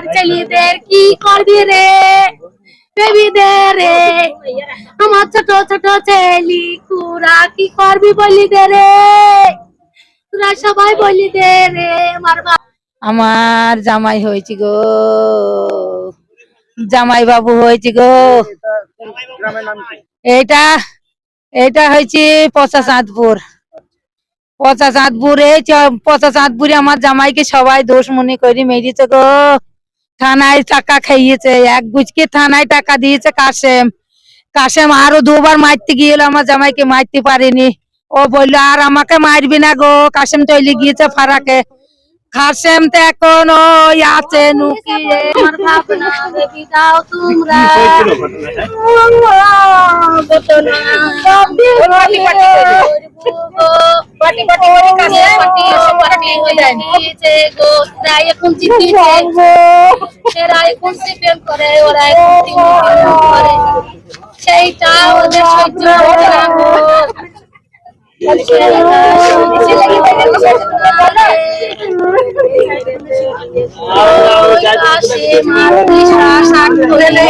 আমার ছেলেদের কি করবি রে? বেবি দে রে। আমার ছোট ছোট ছেলি কুরা কি করবি বলি দে রে? তোরা সবাই বলি দে রে, আমার আমার জামাই হয়েছে গো। জামাই বাবু হয়েছে গো। এটা এটা হয়েছে পচা চাঁদপুর পচা চাঁদপুরে পচা চাঁদপুরে আমার জামাইকে সবাই দোষ মনে করি মেরেছে গো। থানায় টাকা খাইয়েছে এক গুজকে থানায় টাকা দিয়েছে কাশেম। কাশেম আরও দুবার মারতে গিয়েছিল আমার জামাইকে মারতে পারিনি। ও বলল আর আমাকে মারবি না গো কাশেম তৈলি গিয়েছে ফারাকে। কাশেম তো এখন ওই আছে নুকিয়ে। আমার ভাবনা বেবি দাও তোমরা। পাটি পাটি করে কাছে পাটি এসে পাটি হয়েছে গো তারা এখন চিঠিছে এরা এখন সিপিএম করে ওরা এখন টিম করে। সেইটা ওদের সহ্য হবে না গো আসে মাতৃ শাসন করে। রে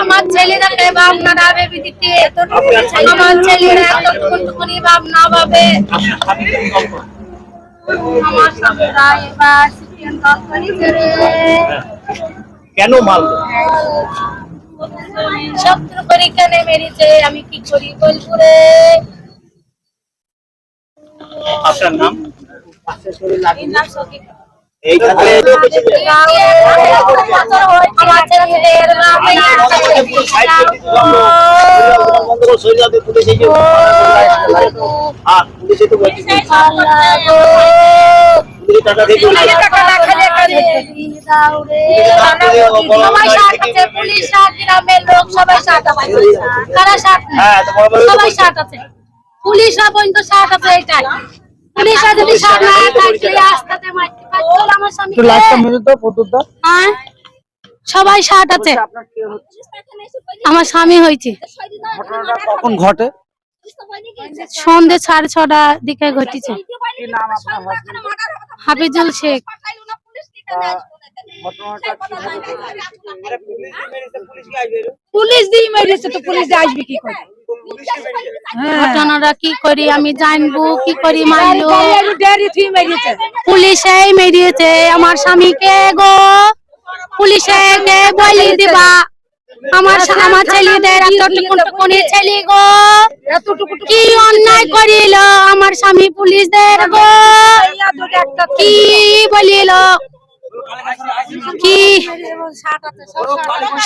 আমার ছেলেটাকে আমার ছেলেরা কেন মারলো শত্রু পরীক্ষানে মেরেছে আমি কি করি বলব রে আপনার নাম এই নাম সখী এইখানে আমার ছেলেদের গ্রামে আর পুলিশে তো টাকা সাত আছে পুলিশ গ্রামের লোক সবাই সাত আছে কারা সাত হ্যাঁ, তো বড় বড় তো সবাই সাত আছে পুলিশরা পর্যন্ত সাত আছে এটাই পুলিশরা যদি সাত না থাকলে আস্তাতে মারতে পারতো আমার স্বামী। হ্যাঁ? সবাই সাত আছে। আমার স্বামী হয়েছে। কখন ঘটে? সন্ধে সাড়ে ছটা দিকে ঘটেছে। হাফিজুল শেখ। পুলিশ দিয়ে মেরেছে তো পুলিশ আসবে কি করে? ঘটনাটা কি করি আমি জানব কি করি মেরেছে। পুলিশে মেরিয়েছে আমার স্বামীকে গো। পুলিশে কে বলি দিবা। আমার আমার ছেলেদের এতটুকু টুকুনি ছেলে গো। কি অন্যায় করিল আমার স্বামী পুলিশদের গো? কি বলিল? কি?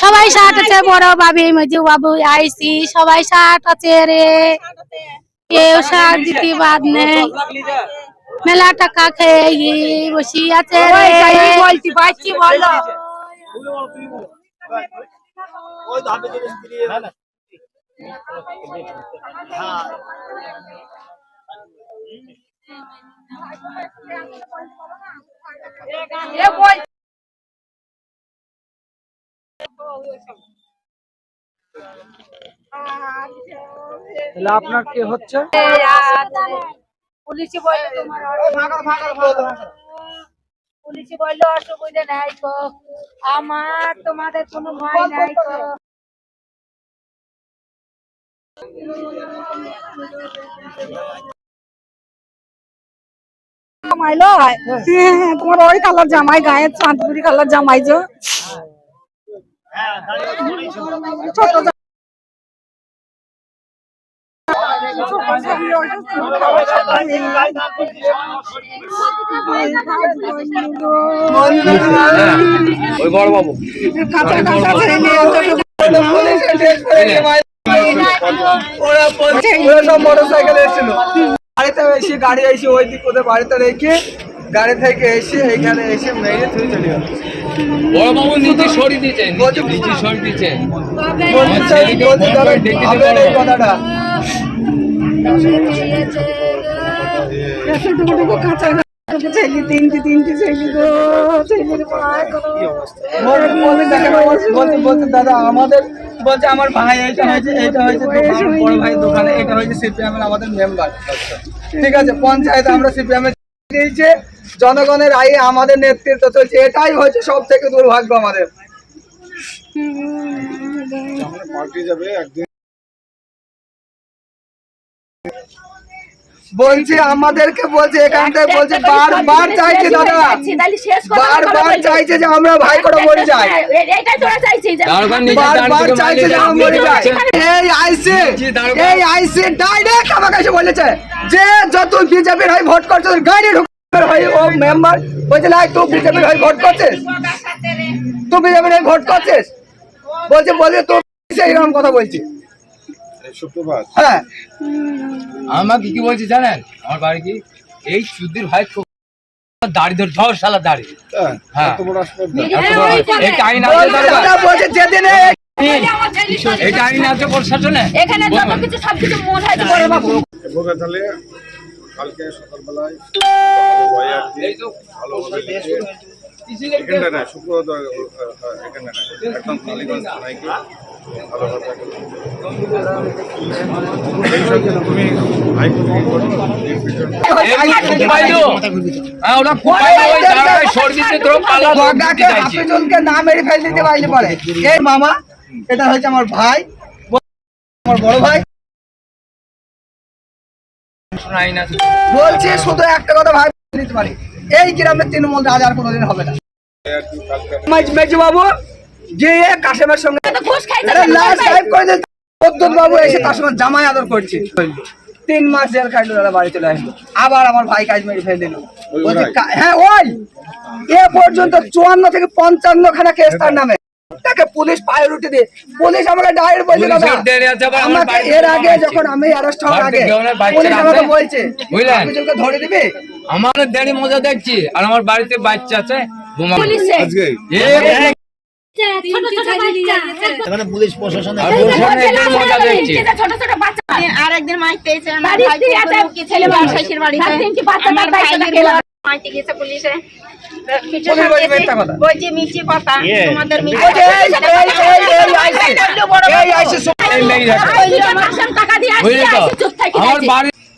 সবাই সাট আছে বড় বাবি মজু বাবু আইসি সবাই সাট আছে রে। কেউ সার দিতে বাদ নেই। মেলা টাকা খেয়ে বসি আছে রে। তাহলে আপনার কে হচ্ছে? পুলিশে বলল তোমার পুলিশে বলল অসুবিধা নাই তো। আমার তোমাদের কোনো ভয় নাই তো। জামাইলো হ্যাঁ তোমার ওই কালার জামাই গায়ে চাঁদপুরি কালার জামাই যে। ছোট জা- ওই বড় বাবু। কাঁচা কাঁচা ছেলে অতটুকু ওরা সব মোটরসাইকেলে এসেছিল। বাড়িতে এসে গাড়ি এসে ওই দিক ওদের বাড়িতে রেখে গাড়ি থেকে এসে এখানে এসে মেরে তুই চলে গেল। নিজে নিজে ভাবেন এই কথাটা। বলতে- বলতে দাদা আমাদের বলছে আমার ভাই এটা হয়েছে এটা হয়েছে বড় ভাই দোকানে এটা হয়েছে সিপিএম এর আমাদের মেম্বার ঠিক আছে পঞ্চায়েতে আমরা সিপিএম এর দিয়েছে জনগণের আয়ে আমাদের নেতৃত্ব চলছে এটাই হচ্ছে সব থেকে দুর্ভাগ্য আমাদের বলছে আমাদেরকে বলছে এখানটায় বলছে বারবার চাইছে দাদা। বারবার চাইছে যে আমরা ভাই করে মরে যাই। নিজে দাঁড় বারবার চাইছে যে আমরা মরে যাই। এই আইসে এই আইসে ডাইরেক্ট আমাকে এসে বলেছে যে যত বিজেপির হয়ে ভোট করছে গাড়ি ঢুকার হয়ে ও মেম্বার বলছে না তুই বিজেপির হয়ে ভোট করছিস? তুই বিজেপির হয়ে ভোট করছিস? বলছে বলে তো এইরকম কথা বলছি হ্যাঁ। আমাকে কি বলছি জানেন? আমার বাড়ি কি? এই সুধীর ভাই দাড়ি ধরে ধর সালা দাড়ি। হ্যাঁ এটা আইন আছে এটা আইন প্রশাসনে এখানে যত কিছু মনে হয় বড় বাবু। কালকে সকালবেলায় ভালোভাবে এখানটা না শুক্রবার এখানটা না একদম কালীগঞ্জ থানায় এই সঙ্গে তুমি হাইকোর্টে করো হ্যাঁ না মেরে ফেল দিতে পারলে পারে এই মামা এটা হচ্ছে আমার ভাই আমার বড় ভাই বলছি শুধু একটা কথা ভাই দিতে পারি এই গ্রামে তৃণমূল রাজ আর কোনোদিন হবে না। মেজু বাবু গিয়ে কাশেমের সঙ্গে বাবু এসে তার সঙ্গে জামাই আদর করছে। তিন মাস জেল খাইলো দাদা বাড়ি চলে আসলো। আবার আমার ভাই কাজ মেরে ফেলে দিল। হ্যাঁ ওই। এ পর্যন্ত চুয়ান্ন থেকে পঞ্চান্ন খানা কেস তার নামে। তাকে পুলিশ পায়রুটি দিয়ে। পুলিশ আমাকে ডাইরেক্ট বলছে দাদা পুলিশের দেরি আছে আবার আমার আমাকে এর আগে যখন আমি অ্যারেস্ট হওয়ার আগে পুলিশ আমাকে বলছে বুঝলেন? ধরে দিবি? আমার দেরি মজা দেখছি আর আমার বাড়িতে বাচ্চা আছে বোমা পুলিশে। আজকে? এ, ছোট ছোট বাচ্চা। এখানে পুলিশ প্রশাসন আর বসে এদের মজা দেখছি। ছোট ছোট বাচ্চা। আরেকদিন মাইক পেয়েছে ছেলে গেছে পুলিশে বলছে মিছি কথা তোমাদের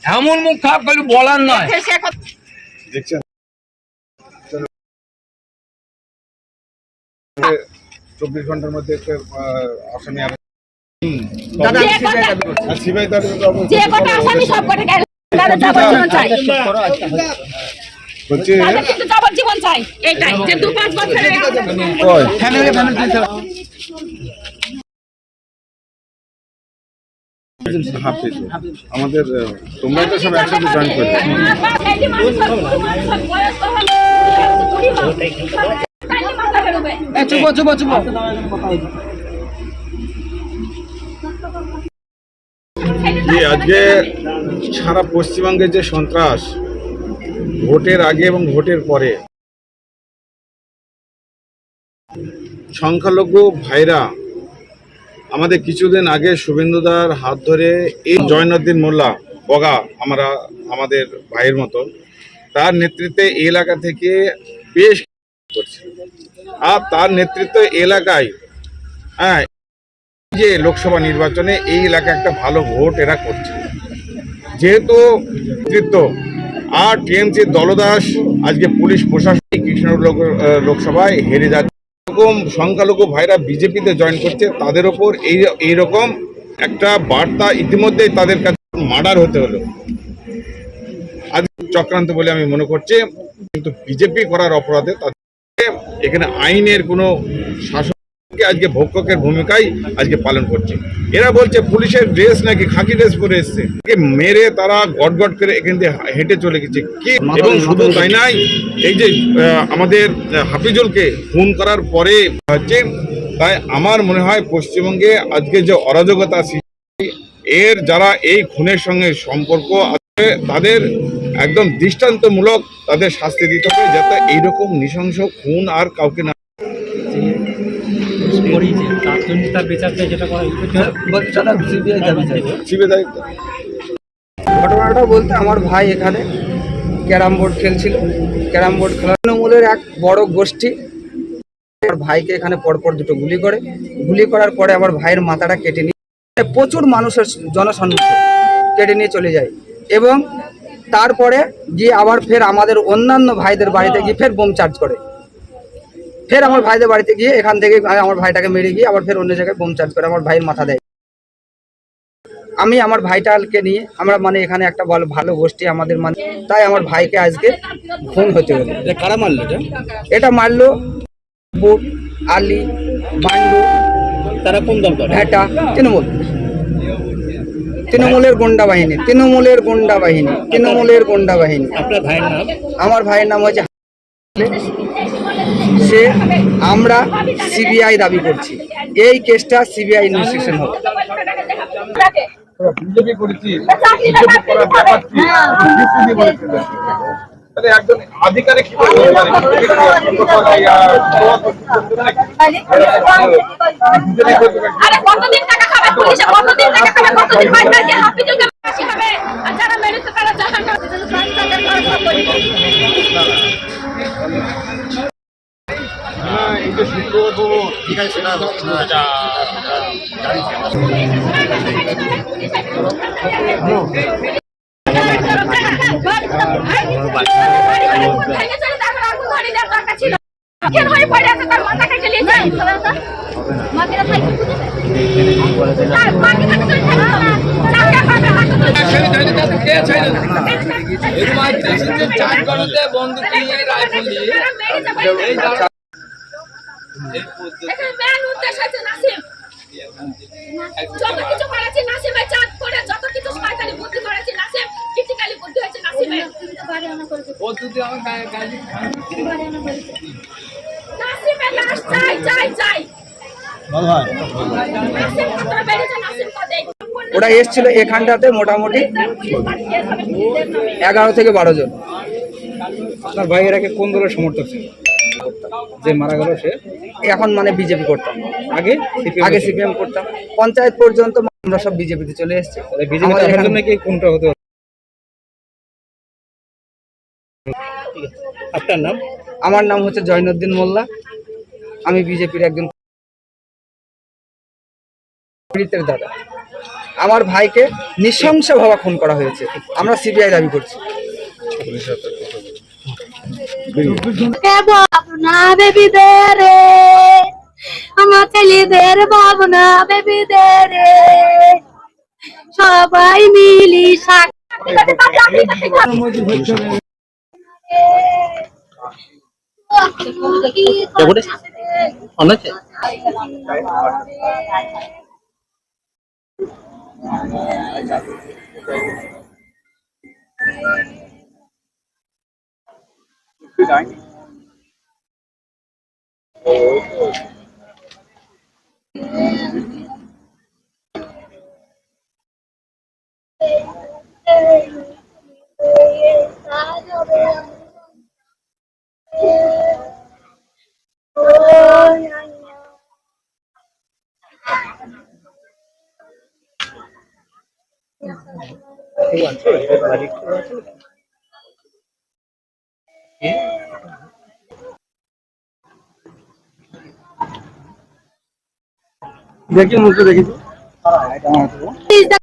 এমন মুখ খারাপ করে বলার নয় চব্বিশ ঘণ্টার মধ্যে আসামি আর দাদা যে কথা- আর যে কটা আসামি সব কটা হচ্ছে তাদের চাই। এইটাই যে দু পাঁচ বছরের ওই। ফ্যামিলি ফ্যামিলি হাফিজ আমাদের আহ, তোমরা তো সব একসাথে জয়েন করবে চুপ চুপ চুপ কি আজকে সারা পশ্চিমবঙ্গে যে সন্ত্রাস ভোটের আগে এবং ভোটের পরে সংখ্যালঘু ভাইরা আমাদের কিছুদিন আগে শুভেন্দুদার হাত ধরে এই জয়নুদ্দিন মোল্লা, বগা আমরা, আমাদের ভাইয়ের মতো তার নেতৃত্বে এলাকা থেকে বেশ করছে। আর তার নেতৃত্ব এলাকায় হ্যাঁ যে লোকসভা নির্বাচনে এই এলাকায় একটা ভালো ভোট এরা করছে। যেহেতু নেতৃত্ব আর টিএমসির দলদাস আজকে পুলিশ প্রশাসন আহ, লোকসভায় হেরে যাচ্ছে। এরকম সংখ্যালঘু ভাইরা বিজেপিতে জয়েন করছে তাদের ওপর এই এইরকম একটা বার্তা ইতিমধ্যেই তাদের কাছে মার্ডার হতে হলো। আজ চক্রান্ত বলে আমি মনে করছি কিন্তু বিজেপি করার অপরাধে তাদের এখানে আইনের কোনো শাসন আজকে ভক্ষকের ভূমিকাই আজকে পালন করছে। এরা বলছে পুলিশের ড্রেস নাকি খাকি ড্রেস পরে এসছে? মেরে তারা গট গট করে এখান দিয়ে হেঁটে চলে গেছে। কি? এবং শুধু তাই নাই এই যে আমাদের হাফিজুলকে খুন করার পরে হচ্ছে তাই আমার মনে হয় পশ্চিমবঙ্গে আজকে যে অরাজকতা সৃষ্টি এর যারা এই খুনের সঙ্গে সম্পর্ক আছে তাদের একদম দৃষ্টান্তমূলক তাদের শাস্তি দিতে হবে যাতে এইরকম নৃশংস খুন আর কাউকে না করিয়েছে তার জন্য তার বিচার করা সিবিআই দায়িত্ব ঘটনাটা বলতে আমার ভাই এখানে ক্যারাম বোর্ড খেলছিল। ক্যারাম বোর্ড খেলা তৃণমূলের এক বড় গোষ্ঠী। আমার ভাইকে এখানে পরপর দুটো গুলি করে। গুলি করার পরে আমার ভাইয়ের মাথাটা কেটে নিয়ে প্রচুর মানুষের জনসম্মুখে কেটে নিয়ে চলে যায়। এবং তারপরে গিয়ে আবার ফের আমাদের অন্যান্য ভাইদের বাড়িতে গিয়ে ফের বোম চার্জ করে। ফের আমার ভাইদের বাড়িতে গিয়ে এখান থেকে আমার ভাইটাকে মেরে গিয়ে আবার ফের অন্য জায়গায় বোম চার্জ করে আমার ভাইয়ের মাথা দেয়। আমি আমার ভাইটাকে নিয়ে আমরা মানে এখানে একটা ভালো ভালো গোষ্ঠী আমাদের মানে তাই আমার ভাইকে আজকে খুন হতে হলো। কারা মারলো এটা? এটা মারলো বুট আলি বান্ডু তারা কোন দল ভেটা তৃণমূল। তৃণমূলের গুন্ডা বাহিনী তৃণমূলের গুন্ডা বাহিনী তৃণমূলের গুন্ডা বাহিনী। আপনার ভাইয়ের নাম? আমার ভাইয়ের নাম হচ্ছে সে আমরা সিবিআই দাবি করছি। এই কেসটা সিবিআই ইনভেস্টিগেশন হোক বিজেপি করেছি বিজেপি করার ব্যাপার কি বিজেপি বলেছে তাহলে একজন আধিকারিক কি করে পারে? বিজেপি করে আর বিজেপি করবে আরে কতদিন টাকা খাবে? পুলিশে কতদিন টাকা খাবে? কতদিন বাইরে হাফিজুলকে ফাঁসি হবে আর যারা মেরেছে তারা যে শুক্রবার খবর ঠিক আছে এই যারা এখানে মেন উদ্দেশ্য আছে নাসিম যত কিছু করেছে নাসিমের চাঁদ করে যত কিছু শয়তানি বুদ্ধি করেছে নাসিম ক্রিটিক্যালি বুদ্ধি হয়েছে নাসিমের। ও তুই আমার গায়ে গায়ে নাসিমের লাশ চাই চাই চাই নাসিম কত বেড়েছে নাসিম কত ওরা এসছিল এখানটাতে মোটামুটি এগারো থেকে বারো জন। আপনার ভাই এর কোন দলের সমর্থক ছিল? যে মারা গেল সে? এখন মানে বিজেপি করতাম। আগে আগে সিপিএম করতাম। পঞ্চায়েত পর্যন্ত আমরা সব বিজেপিতে চলে এসেছি। বিজেপি কোনটা হতে আপনার নাম? আমার নাম হচ্ছে জয়নুদ্দিন মোল্লা। আমি বিজেপির একজন পীড়িতের দাদা। আমার ভাইকে নৃশংসভাবে খুন করা হয়েছে। আমরা সিবিআই দাবি করছি। ভাবনা বেবিদের রে। আমার ছেলেদের ভাবনা বেবিদের রে। সবাই মিলি শাক Good night. He wants to দেখি মুখে দেখি।